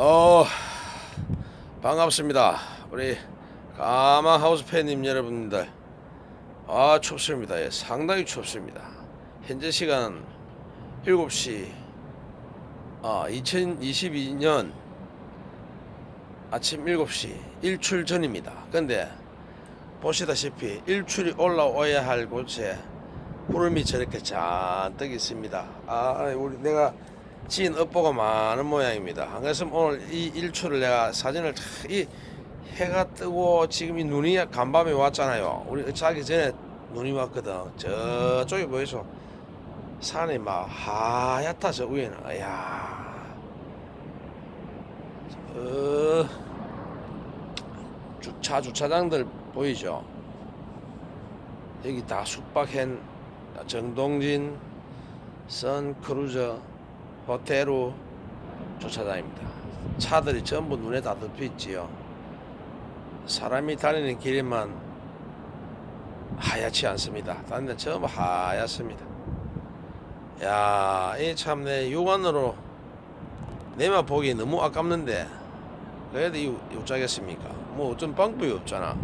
어 반갑습니다. 우리 가마 하우스 팬님 여러분들. 아 춥습니다. 예, 상당히 춥습니다. 현재 시간 7시 아 2022년 아침 7시 일출 전입니다. 근데 보시다시피 일출이 올라와야 할 곳에 구름이 저렇게 잔뜩 있습니다. 아, 우리 내가 지은 업보가 많은 모양입니다. 그래서 오늘 이 일출을 내가 사진을 다- 이 해가 뜨고 지금 이 눈이 간밤에 왔잖아요. 우리 자기 전에 눈이 왔거든. 저쪽에 보이소? 산이 막 하얗다 저 위에는. 이야. 저 주차 주차장들 보이죠? 여기 다 숙박한 정동진 선크루저 호텔로 주차장입니다. 차들이 전부 눈에 다 덮여 있지요. 사람이 다니는 길에만 하얗지 않습니다. 다른 데 전부 하얗습니다. 야, 이 참 내 육안으로 내만 보기 너무 아깝는데 그래도 이 어쩌겠습니까? 뭐 어떤 방법이 없잖아.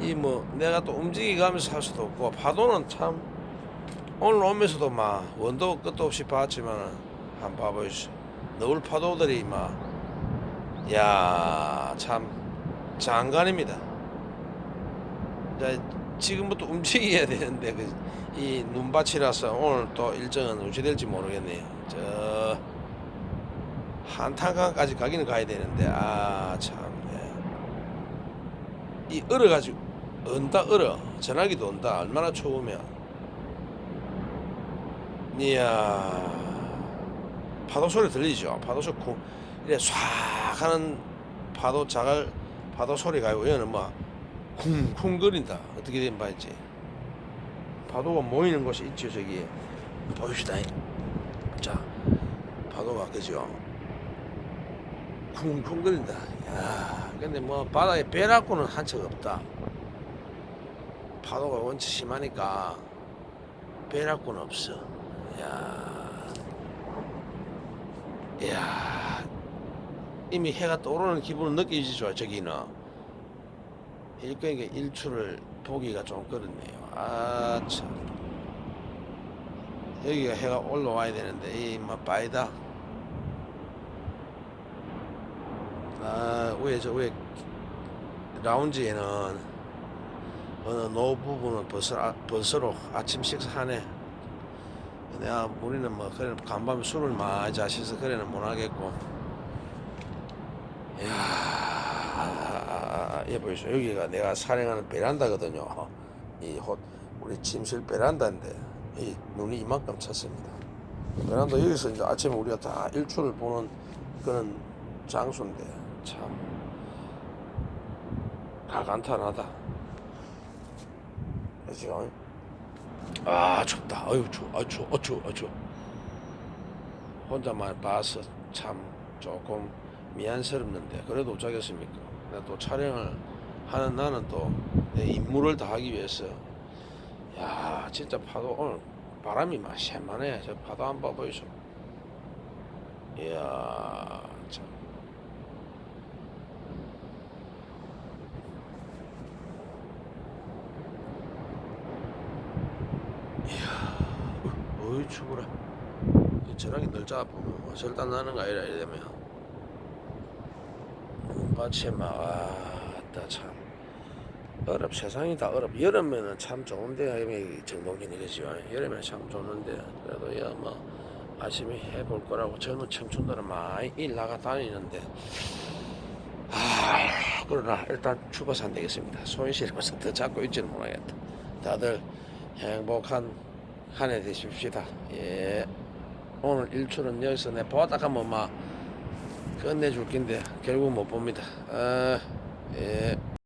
이 뭐 내가 또 움직이 가면서 할 수도 없고 파도는 참 오늘 오면서도 막 원도 끝도 없이 봤지만 한 봐보시오. 너울 파도들이 막야참 장관입니다. 이제 지금부터 움직여야 되는데 그 이 눈밭이라서 오늘 또 일정은 어찌 될지 모르겠네요. 저 한탄강까지 가기는 가야 되는데 아참 예. 이 얼어가지고 언다 얼어 전화기도 온다 얼마나 추우면 이야. 파도 소리 들리죠. 파도 소리 쿵 이래 쏴 하는 파도 자갈 파도 소리가 아니고 얘는 막 쿵쿵 거린다. 어떻게 된 바인지? 파도가 모이는 곳이 있죠 저기. 보입시다. 자 파도가 그죠? 쿵쿵 거린다. 야 근데 뭐 바다에 배라고는 한 척 없다. 파도가 원체 심하니까 배라고는 없어 야, 야, 이미 해가 떠오르는 기분은 느껴지죠 저기는. 일그러니까 일출을 보기가 좀 그렇네요. 아 참. 여기가 해가 올라와야 되는데 이뭐 바이다. 아 위에 저 위에 라운지에는 어느 노 부분은 벌써 아, 벌써로 아침 식사하네 내가 우리는 뭐 그래 간밤에 술을 많이 자셔서 그래는 못 하겠고 이야 아, 예 보이죠 여기가 내가 사령하는 베란다거든요 이 호, 우리 침실 베란다인데 이 눈이 이만큼 찼습니다 베란다 여기서 이제 아침에 우리가 다 일출을 보는 그런 장소인데 참 가간탄하다 그죠? 아 춥다. 어휴 추워. 아 추워. 어 추워. 어 추워. 혼자만 봐서 참 조금 미안스럽는데 그래도 어쩌겠습니까? 내가 또 촬영을 하는 나는 또 내 임무를 다하기 위해서. 야 진짜 파도 오늘 바람이 막 심하네 저 파도 한번 보이소? 이야 참 어이 추구라 이 전화기 널짜 보면 뭐 절단 나는 거 아니라 이러면 눈밭이 막 왔다 참. 어렵 세상이 다. 어렵 여름에는 참 좋은데 정동진이 그지요 여름에 참 좋은데 그래도 야뭐 아침에 해볼 거라고 저는 청춘들은 많이 일 나가 다니는데. 아 그러나 일단 출발서 안 되겠습니다. 손실하면서 더 잡고 있지는 못하겠다. 다들 행복한 한 해 되십시다. 예. 오늘 일출은 여기서 내 보다 가면 막 끝내줄 낀데 결국 못 봅니다. 아, 예.